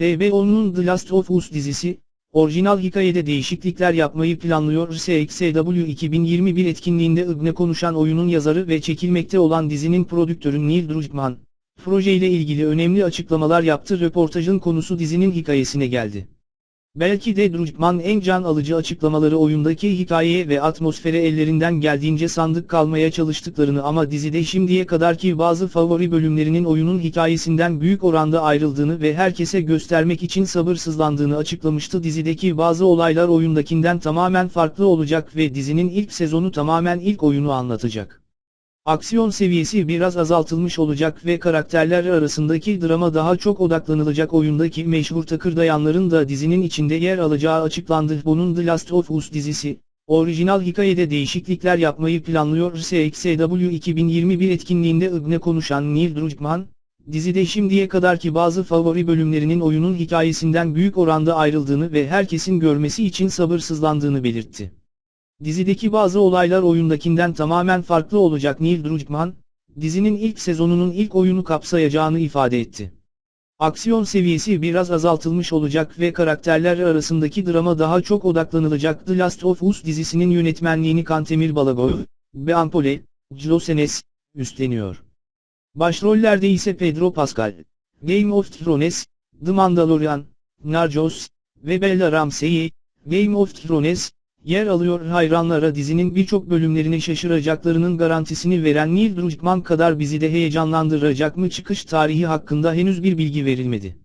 HBO'nun The Last of Us dizisi, orijinal hikayede değişiklikler yapmayı planlıyor. SXSW 2021 etkinliğinde IGN'e konuşan oyunun yazarı ve çekilmekte olan dizinin prodüktörü Neil Druckmann, projeyle ilgili önemli açıklamalar yaptı. Röportajın konusu dizinin hikayesine geldi. Belki de Druckmann en can alıcı açıklamaları oyundaki hikayeye ve atmosfere ellerinden geldiğince sandık kalmaya çalıştıklarını ama dizide şimdiye kadarki bazı favori bölümlerinin oyunun hikayesinden büyük oranda ayrıldığını ve herkese göstermek için sabırsızlandığını açıklamıştı. Dizideki bazı olaylar oyundakinden tamamen farklı olacak ve dizinin ilk sezonu tamamen ilk oyunu anlatacak. Aksiyon seviyesi biraz azaltılmış olacak ve karakterler arasındaki drama daha çok odaklanılacak oyundaki meşhur takırdayanların da dizinin içinde yer alacağı açıklandı. Bunun The Last of Us dizisi, orijinal hikayede değişiklikler yapmayı planlıyor. SXSW 2021 etkinliğinde IGN'e konuşan Neil Druckmann, dizide şimdiye kadarki bazı favori bölümlerinin oyunun hikayesinden büyük oranda ayrıldığını ve herkesin görmesi için sabırsızlandığını belirtti. Dizideki bazı olaylar oyundakinden tamamen farklı olacak Neil Druckmann, dizinin ilk sezonunun ilk oyunu kapsayacağını ifade etti. Aksiyon seviyesi biraz azaltılmış olacak ve karakterler arasındaki drama daha çok odaklanılacak. The Last of Us dizisinin yönetmenliğini Kantemir Balagov, Beampole, Jlosenes, üstleniyor. Başrollerde ise Pedro Pascal, Game of Thrones, The Mandalorian, Narcos ve Bella Ramsey, Game of Thrones, yer alıyor hayranlara dizinin birçok bölümlerine şaşıracaklarının garantisini veren Neil Druckmann kadar bizi de heyecanlandıracak mı çıkış tarihi hakkında henüz bir bilgi verilmedi.